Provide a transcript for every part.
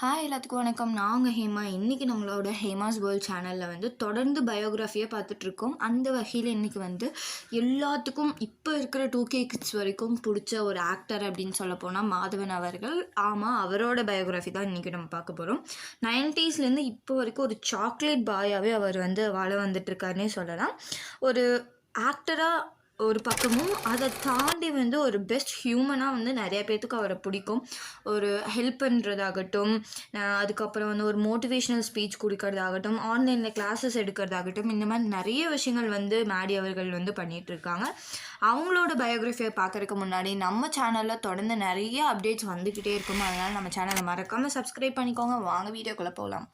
Hi எல்லாத்துக்கும் வணக்கம். நாங்கள் ஹேமா. இன்றைக்கி நம்மளோட ஹேமாஸ் வேர்ல்ட் சேனலில் வந்து தொடர்ந்து பயோகிராஃபியை பார்த்துட்ருக்கோம். அந்த வகையில் இன்றைக்கி வந்து எல்லாத்துக்கும் இப்போ இருக்கிற டூ கே கிட்ஸ் வரைக்கும் பிடிச்ச ஒரு ஆக்டர் அப்படின்னு சொல்ல போனால் மாதவன் அவர்கள். ஆமாம் அவரோட பயோகிராஃபி தான் இன்றைக்கி நம்ம பார்க்க போகிறோம் நைன்ட்டீஸ்லேருந்து இப்போ வரைக்கும் ஒரு சாக்லேட் பாயாகவே அவர் வந்து வாழ வந்துட்டுருக்காருன்னே சொல்லலாம். ஒரு ஆக்டராக ஒரு பக்கமும் அதை தாண்டி வந்து ஒரு பெஸ்ட் ஹியூமனாக வந்து நிறைய பேர்த்துக்கு அவரை பிடிக்கும். ஒரு ஹெல்ப் பண்ணுறதாகட்டும் அதுக்கப்புறம் வந்து ஒரு மோட்டிவேஷ்னல் ஸ்பீச் கொடுக்கறதாகட்டும் ஆன்லைனில் கிளாஸஸ் எடுக்கிறதாகட்டும் இந்த மாதிரி நிறைய விஷயங்கள் வந்து மேடி அவர்கள் வந்து பண்ணிகிட்ருக்காங்க அவங்களோட பயோகிராஃபியை பார்க்குறதுக்கு முன்னாடி நம்ம சேனலில் தொடர்ந்து நிறைய அப்டேட்ஸ் வந்துக்கிட்டே இருக்கும்? அதனால் நம்ம சேனலை மறக்காமல் சப்ஸ்கிரைப் பண்ணிக்கோங்க. வாங்க வீடியோக்குள்ளே போகலாம்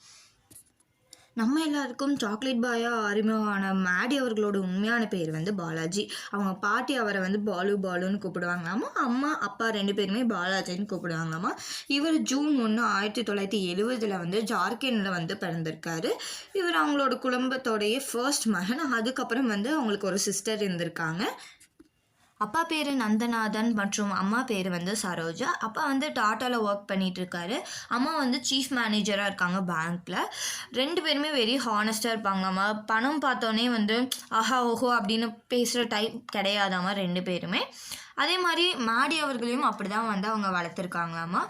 நம்ம எல்லாருக்கும் சாக்லேட் பாயாக அறிமுகமான மேடி அவர்களோட உண்மையான பேர் வந்து பாலாஜி. அவங்க பாட்டி அவரை வந்து பாலு பாலுன்னு கூப்பிடுவாங்களாமா? அம்மா அப்பா ரெண்டு பேருமே பாலாஜின்னு கூப்பிடுவாங்களாமா? இவர் ஜூன் ஒன்று ஆயிரத்தி தொள்ளாயிரத்தி எழுபதில் வந்து ஜார்க்கண்டில் வந்து பிறந்திருக்காரு. இவர் அவங்களோட குடும்பத்தோடைய ஃபர்ஸ்ட் மகன். அதுக்கப்புறம் வந்து அவங்களுக்கு ஒரு சிஸ்டர் இருந்திருக்காங்க. அப்பா பேர் நந்தநாதன் மற்றும் அம்மா பேர் வந்து சரோஜா. அப்பா வந்து டாட்டாவில் ஒர்க் பண்ணிகிட்ருக்காரு அம்மா வந்து சீஃப் மேனேஜராக இருக்காங்க பேங்க்கில் ரெண்டு பேருமே வெரி ஹானஸ்ட்டாக இருப்பாங்களாம்மா பணம் பார்த்தோன்னே வந்து ஆஹா ஓஹோ அப்படின்னு பேசுகிற டைப் கிடையாதாம்மா ரெண்டு பேருமே. அதே மாதிரி மாடி அவர்களையும் அப்படி தான் வந்து அவங்க வளர்த்துருக்காங்களாம்மா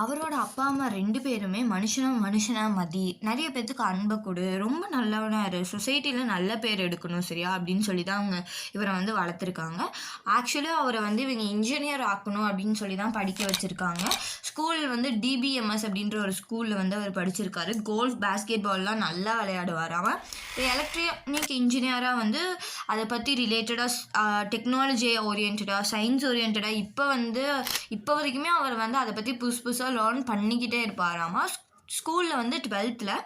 அவரோட அப்பா அம்மா ரெண்டு பேருமே மனுஷனா மனுஷனா மதி. நிறைய பேர்த்துக்கு அன்பை கொடு. ரொம்ப நல்லவனாக இரு. சொசைட்டியில் நல்ல பேர் எடுக்கணும் சரியா? அப்படின்னு சொல்லி தான் அவங்க இவரை வந்து வளர்த்துருக்காங்க. ஆக்சுவலாக அவரை வந்து இவங்க இன்ஜினியர் ஆக்கணும் அப்படின்னு சொல்லி தான் படிக்க வச்சுருக்காங்க. ஸ்கூல் வந்து டிபிஎம்எஸ் அப்படின்ற ஒரு ஸ்கூலில் வந்து அவர் படிச்சிருக்காரு. கோல்ஃப் பேஸ்கெட் பால்லாம் நல்லா விளையாடுவார் அவன். எலக்ட்ரானிக் இன்ஜினியராக வந்து அதை பற்றி ரிலேட்டடாக டெக்னாலஜி ஓரியன்டாக சயின்ஸ் ஓரியன்டாக இப்போ வந்து இப்போ வரைக்குமே அவர் வந்து அதை பற்றி புதுசு புதுசாக லேர்ன் பண்ணிக்கிட்டே இருப்பாராமா? ஸ்கூலில் வந்து டுவெல்த்தில்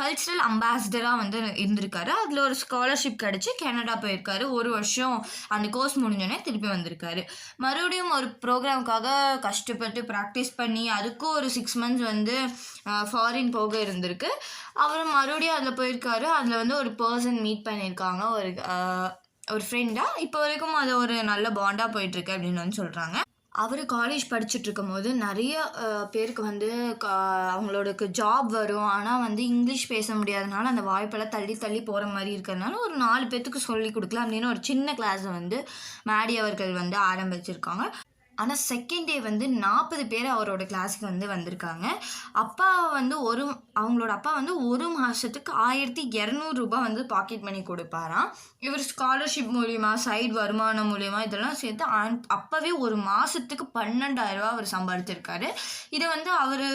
கல்ச்சுரல் அம்பாசிடராக வந்து இருந்திருக்காரு. அதில் ஒரு ஸ்காலர்ஷிப் கிடச்சி கனடா போயிருக்காரு. ஒரு வருஷம் அந்த கோர்ஸ் முடிஞ்சோடனே திருப்பி வந்திருக்காரு. மறுபடியும் ஒரு ப்ரோக்ராமுக்காக கஷ்டப்பட்டு ப்ராக்டிஸ் பண்ணி அதுக்கும் ஒரு சிக்ஸ் மந்த்ஸ் வந்து ஃபாரின் போக இருந்திருக்கு. அவர் மறுபடியும் அதில் போயிருக்காரு. அதில் வந்து ஒரு பர்சன் மீட் பண்ணியிருக்காங்க. ஒரு ஒரு ஃப்ரெண்டாக இப்போ வரைக்கும் அது ஒரு நல்ல பாண்டாக போயிட்டுருக்கு அப்படின்னு வந்து சொல்கிறாங்க அவர் காலேஜ் படிச்சுட்டு இருக்கும்போது நிறைய பேருக்கு வந்து அவங்களோட ஜாப் வரும். ஆனால் வந்து இங்கிலீஷ் பேச முடியாதனால அந்த வாய்ப்பெல்லாம் தள்ளி தள்ளி போகிற மாதிரி இருக்கிறதுனால ஒரு நாலு பேர்த்துக்கு சொல்லி கொடுக்கலாம் அப்படின்னு ஒரு சின்ன கிளாஸை வந்து மேடி அவர்கள் வந்து ஆரம்பிச்சிருக்காங்க. ஆனால் செகண்ட் டே வந்து நாற்பது பேர் அவரோட கிளாஸுக்கு வந்து வந்திருக்காங்க. அப்பா வந்து ஒரு அவங்களோட அப்பா வந்து ஒரு மாதத்துக்கு ஆயிரத்தி இரநூறுபா வந்து பாக்கெட் மணி கொடுப்பாராம். இவர் ஸ்காலர்ஷிப் மூலிமா சைடு வருமானம் மூலிமா இதெல்லாம் சேர்த்து அப்போவே ஒரு மாதத்துக்கு பன்னெண்டாயிரரூபா அவர் சம்பாதிச்சிருக்காரு. இதை வந்து அவர்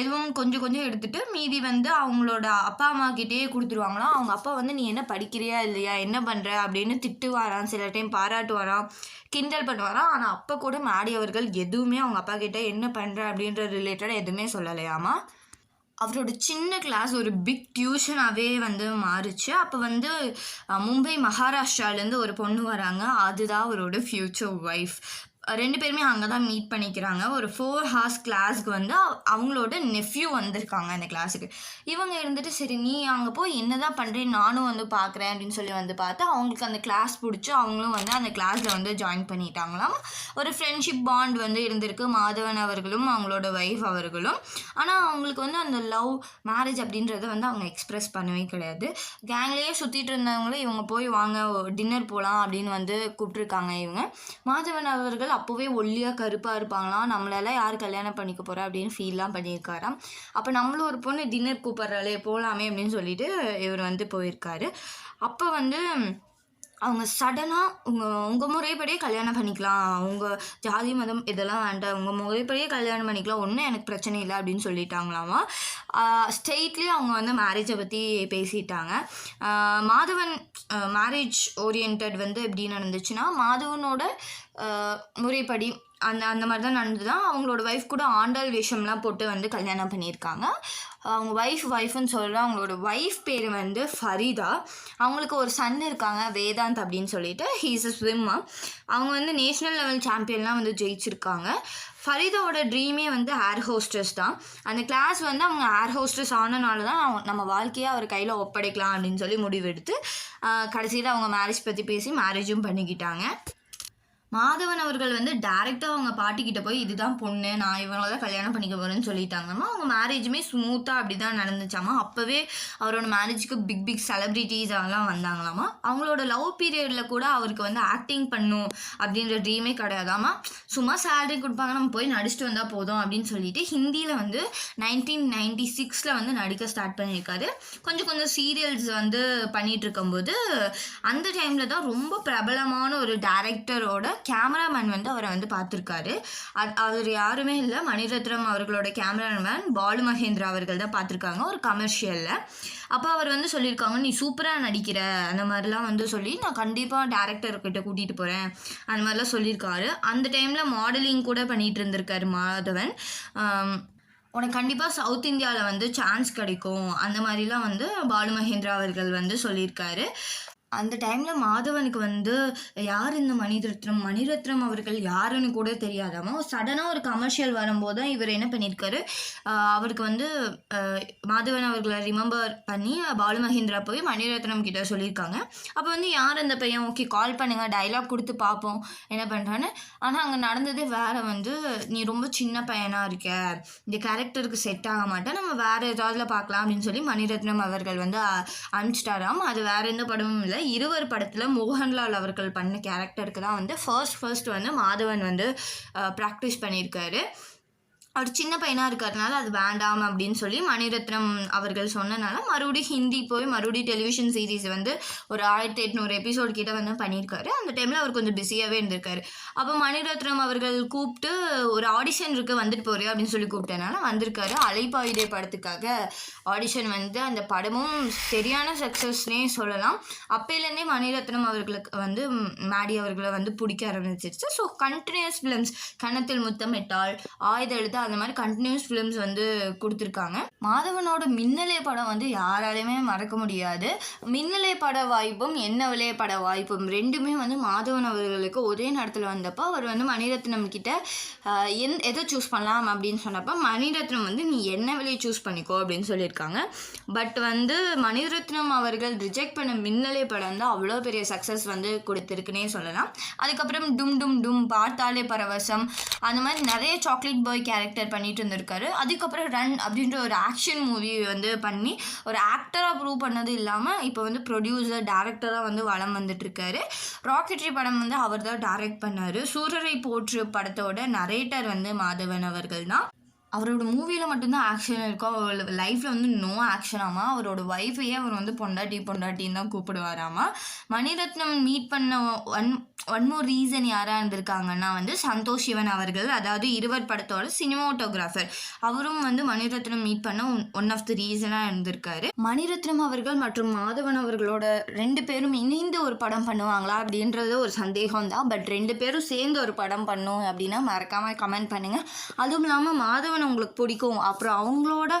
எதுவும் கொஞ்சம் கொஞ்சம் எடுத்துகிட்டு மீதி வந்து அவங்களோட அப்பா அம்மா கிட்டேயே கொடுத்துருவாங்களாம். அவங்க அப்பா வந்து நீ என்ன படிக்கிறியா இல்லையா? என்ன பண்ணுற அப்படின்னு திட்டுவாராம். சில டைம் பாராட்டுவாராம். கிண்டல் பண்ணுவாராம். ஆனால் அப்போ கூட மேடி அவர்கள் எதுவுமே அவங்க அப்பா கிட்ட என்ன பண்ணுற அப்படின்ற ரிலேட்டடாக எதுவுமே சொல்லலையாமா? அவரோட சின்ன கிளாஸ் ஒரு பிக் டியூஷனாகவே வந்து மாறுச்சு. அப்போ வந்து மும்பை மகாராஷ்டிராலேருந்து ஒரு பொண்ணு வராங்க. அதுதான் அவரோட ஃப்யூச்சர் ஒய்ஃப் ரெண்டு பேருமே அங்கே தான் மீட் பண்ணிக்கிறாங்க. ஒரு ஃபோர் ஹார்ஸ் கிளாஸ்க்கு வந்து அவங்களோட நெஃப்யூ வந்திருக்காங்க அந்த கிளாஸுக்கு இவங்க இருந்துட்டு சரி நீ அங்கே போய் என்ன தான் பண்ணுறேன் நானும் வந்து பார்க்குறேன் அப்படின்னு சொல்லி வந்து பார்த்து அவங்களுக்கு அந்த கிளாஸ் பிடிச்சி அவங்களும் வந்து அந்த கிளாஸில் வந்து ஜாயின் பண்ணிட்டாங்களாம். ஒரு ஃப்ரெண்ட்ஷிப் பாண்ட் வந்து இருந்திருக்கு. மாதவன் அவர்களும் அவங்களோட ஒய்ஃப் அவர்களும். ஆனால் அவங்களுக்கு வந்து அந்த லவ் மேரேஜ் அப்படின்றத வந்து அவங்க எக்ஸ்ப்ரெஸ் பண்ணவே கிடையாது. கேங்லேயே சுற்றிட்டு இருந்தவங்களே இவங்க போய் வாங்க டின்னர் போகலாம் அப்படின்னு வந்து கூப்பிட்ருக்காங்க இவங்க. மாதவன் அவர்கள் அப்போவே ஒல்லியாக கருப்பாக இருப்பாங்களாம் நம்மளெல்லாம் யார் கல்யாணம் பண்ணிக்க போகிறா அப்படின்னு ஃபீல்லாம் பண்ணியிருக்காராம். அப்போ நம்மளும் ஒரு பொண்ணு டின்னர் கூப்பிட்றாளே போகலாமே அப்படின்னு சொல்லிட்டு இவர் வந்து போயிருக்காரு. அப்போ வந்து அவங்க சடனாக உங்கள் உங்கள் முறைப்படியே கல்யாணம் பண்ணிக்கலாம். உங்கள் ஜாதி மதம் இதெல்லாம் வேண்டாம். உங்கள் முறைப்படியே கல்யாணம் பண்ணிக்கலாம். ஒன்றும் எனக்கு பிரச்சனை இல்லை அப்படின்னு சொல்லிட்டாங்களாமா? ஸ்டேட்லேயே அவங்க வந்து மேரேஜை பற்றி பேசிட்டாங்க. மாதவன் மேரேஜ் ஓரியன்ட் வந்து எப்படி நடந்துச்சுன்னா மாதவனோட முறைப்படி அந்த அந்த மாதிரி தான் நடந்து தான் அவங்களோட ஒய்ஃப் கூட ஆண்டாள் வேஷம்லாம் போட்டு வந்து கல்யாணம் பண்ணியிருக்காங்க. அவங்க ஒய்ஃப் ஒய்ஃப்னு சொல்கிற அவங்களோட ஒய்ஃப் பேர் வந்து ஃபரிதா. அவங்களுக்கு ஒரு சன் இருக்காங்க வேதாந்த் அப்படின்னு சொல்லிட்டு. ஹீஸ் அ ஸ்விம்மர் அவங்க வந்து நேஷ்னல் லெவல் சாம்பியன்லாம் வந்து ஜெயிச்சிருக்காங்க. ஃபரிதாவோட ட்ரீமே வந்து ஏர் ஹோஸ்டர்ஸ் தான். அந்த கிளாஸ் வந்து அவங்க ஏர் ஹோஸ்டர்ஸ் ஆனனால தான் நம்ம வாழ்க்கையை அவர் கையில் ஒப்படைக்கலாம் அப்படின்னு சொல்லி முடிவெடுத்து கடைசியில் அவங்க மேரேஜ் பற்றி பேசி மேரேஜும் பண்ணிக்கிட்டாங்க. மாதவன் அவர்கள் வந்து டேரெக்டாக அவங்க பாட்டிக்கிட்ட போய் இதுதான் பொண்ணு நான் இவங்கள தான் கல்யாணம் பண்ணிக்க போகிறேன்னு சொல்லிட்டாங்கம்மா. அவங்க மேரேஜுமே ஸ்மூத்தாக அப்படி தான் நடந்துச்சாமா அப்போவே அவரோட மேரேஜுக்கு பிக் பிக் செலிப்ரிட்டிஸ் அதெல்லாம் வந்தாங்களாமா அவங்களோட லவ் பீரியடில் கூட அவருக்கு வந்து ஆக்டிங் பண்ணும் அப்படின்ற ட்ரீமே கிடையாதாமா சும்மா சேலரி கொடுப்பாங்க நம்ம போய் நடிச்சுட்டு வந்தால் போதும் அப்படின்னு சொல்லிட்டு ஹிந்தியில் வந்து நைன்டீன் நைன்டி சிக்ஸில் வந்து நடிக்க ஸ்டார்ட் பண்ணியிருக்காரு. கொஞ்சம் கொஞ்சம் சீரியல்ஸ் வந்து பண்ணிகிட்டு இருக்கும்போது அந்த டைமில் தான் ரொம்ப பிரபலமான ஒரு டேரக்டரோட கேமராமேன் வந்து அவரை வந்து பார்த்துருக்காரு. அது அவர் யாருமே இல்லை. மணிரத்னம் அவர்களோட கேமராமேன் பாலு மகேந்திரா அவர்கள் தான் பார்த்துருக்காங்க ஒரு கமர்ஷியலில் அப்போ அவர் வந்து சொல்லியிருக்காங்க நீ சூப்பராக நடிக்கிற. அந்த மாதிரிலாம் வந்து சொல்லி நான் கண்டிப்பாக டேரக்டர்கிட்ட கூட்டிகிட்டு போகிறேன் அந்த மாதிரிலாம் சொல்லியிருக்காரு. அந்த டைமில் மாடலிங் கூட பண்ணிகிட்டு இருந்திருக்காரு மாதவன். உனக்கு கண்டிப்பாக சவுத் இந்தியாவில் வந்து சான்ஸ் கிடைக்கும். அந்த மாதிரிலாம் வந்து பாலு மகேந்திரா அவர்கள் வந்து சொல்லியிருக்காரு. அந்த டைமில் மாதவனுக்கு வந்து யார் இந்த மணிரத்னம்? மணிரத்னம் அவர்கள் யாருன்னு கூட தெரியாதாமோ சடனாக ஒரு கமர்ஷியல் வரும்போது தான் இவர் என்ன பண்ணியிருக்காரு அவருக்கு வந்து மாதவன் அவர்களை ரிமெம்பர் பண்ணி பாலு மகேந்திரா போய் மணிரத்னம் கிட்ட சொல்லியிருக்காங்க. அப்போ வந்து யார் அந்த பையன்? ஓகே கால் பண்ணுங்கள் டைலாக் கொடுத்து பார்ப்போம். என்ன பண்ணுறான்னு ஆனால் அங்கே நடந்ததே வேறு வந்து நீ ரொம்ப சின்ன பையனாக இருக்க. இந்த கேரக்டருக்கு செட் ஆக மாட்டேன். நம்ம வேறு ஏதாவதுல பார்க்கலாம் அப்படின்னு சொல்லி மணிரத்னம் அவர்கள் வந்து அனுப்பிச்சிட்டாராம். அது வேறு எந்த படமும் இல்லை. இருவர் படத்தில் மோகன்லால் அவர்கள் பண்ண கேரக்டருக்கு தான் வந்து ஃபர்ஸ்ட் ஃபர்ஸ்ட் வந்து மாதவன் வந்து ப்ராக்டிஸ் பண்ணியிருக்காரு. அவர் சின்ன பையனாக இருக்கிறதுனால அது வேண்டாம் அப்படின்னு சொல்லி மணிரத்னம் அவர்கள் சொன்னனால மறுபடியும் ஹிந்தி போய் மறுபடியும் டெலிவிஷன் சீரிஸ் வந்து ஒரு ஆயிரத்தி எட்நூறு எபிசோட் கிட்ட வந்து பண்ணியிருக்காரு. அந்த டைமில் அவர் கொஞ்சம் பிஸியாகவே இருந்திருக்காரு. அப்போ மணிரத்னம் அவர்கள் கூப்பிட்டு ஒரு ஆடிஷன் இருக்கு வந்துட்டு போறியா? அப்படின்னு சொல்லி கூப்பிட்டனால வந்திருக்காரு. அலைப்பாயுதே படத்துக்காக ஆடிஷன் வந்து அந்த படமும் சரியான சக்ஸஸ்னே சொல்லலாம். அப்பையிலேருந்தே மணிரத்னம் அவர்களுக்கு வந்து மேடி அவர்களை வந்து பிடிக்க ஆரம்பிச்சிருச்சு. ஸோ கண்டினியூஸ் ஃபிலிம்ஸ் கணத்தில் முத்தமிட்டால் ஆயுத எழுத்து அந்த மாதிரி கண்டினியூஸ் ஃபிலிம்ஸ் வந்து கொடுத்துருக்காங்க. மாதவனோட மின்னலே படம் வந்து யாராலையுமே மறக்க முடியாது. மின்னலே பட வாய்ப்பும் என்ன என்னவலே பட வாய்ப்பும் ரெண்டுமே வந்து மாதவன் அவர்களுக்கு ஒரே நேரத்தில் வந்தப்போ அவர் வந்து மணிரத்னம் கிட்ட எந் எதை சூஸ் பண்ணலாம் அப்படின்னு சொன்னப்போ மணிரத்னம் வந்து நீ என்ன விலையை சூஸ் பண்ணிக்கோ அப்படின்னு சொல்லியிருக்காங்க. பட் வந்து மணிரத்னம் அவர்கள் ரிஜெக்ட் பண்ண மின்னலே படம் தான் அவ்வளோ பெரிய சக்ஸஸ் வந்து கொடுத்துருக்குன்னே சொல்லலாம். அதுக்கப்புறம் டும் டும் டும் பார்த்தாலே பரவசம். அந்த மாதிரி நிறைய சாக்லேட் பாய் கேரக்டர் பண்ணிட்டு இருந்திருக்காரு அதுக்கப்புறம் ரன் அப்படின்ற ஒரு ஆக்ஷன் மூவி வந்து பண்ணி ஒரு ஆக்டராக ப்ரூவ் பண்ணது இல்லாமல் இப்போ வந்து ப்ரொடியூசர் டேரக்டராக வந்து வளம் வந்துட்டு இருக்காரு ராக்கெட்ரி படம் வந்து அவர் தான் டைரக்ட் பண்ணார். சூரரை போற்று படத்தோட நரேட்டர் வந்து மாதவன் அவர்கள் தான். அவரோட மூவியில் மட்டும்தான் ஆக்ஷன் இருக்கும். அவர் லைஃப்பில் வந்து நோ ஆக்ஷனாமா அவரோட ஒய்ஃபையே அவர் வந்து பொண்டாட்டி பொண்டாட்டின்னு தான் கூப்பிடுவாராமா. மணிரத்னம் மீட் பண்ண ஒன் ஒன் மோர் ரீசன் யாராக இருந்திருக்காங்கன்னா வந்து சந்தோஷ் சிவன் அவர்கள் அதாவது இருவர் படத்தோட சினிமாட்டோகிராஃபர் அவரும் வந்து மணிரத்னம் மீட் பண்ண ஒன் ஆஃப் தி ரீசனாக இருந்திருக்காரு. மணிரத்னம் அவர்கள் மற்றும் மாதவன் அவர்களோட ரெண்டு பேரும் இணைந்து ஒரு படம் பண்ணுவாங்களா அப்படின்றது ஒரு சந்தேகம் தான் பட் ரெண்டு பேரும் சேர்ந்து ஒரு படம் பண்ணும் அப்படின்னா மறக்காமல் கமெண்ட் பண்ணுங்கள் அதுவும் இல்லாமல் மாதவன் உங்களுக்கு பிடிக்கும். அப்புறம் அவங்களோட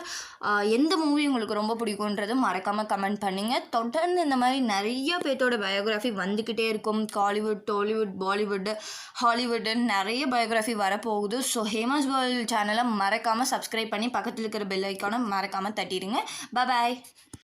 எந்த மூவி உங்களுக்கு ரொம்ப பிடிக்கும்ன்றதும் மறக்காமல் கமெண்ட் பண்ணுங்கள் தொடர்ந்து இந்த மாதிரி நிறைய பேர்த்தோட பயோகிராஃபி வந்துக்கிட்டே இருக்கும். காலிவுட் டோலிவுட் பாலிவுட் ஹாலிவுட்டுன்னு நிறைய பயோகிராஃபி வரப்போகுது. ஸோ ஹேமாஸ் வேர்ல்ட் சேனலை மறக்காமல் சப்ஸ்கிரைப் பண்ணி பக்கத்தில் இருக்கிற பெல் ஐக்கானை மறக்காமல் தட்டிடுங்க. பாய்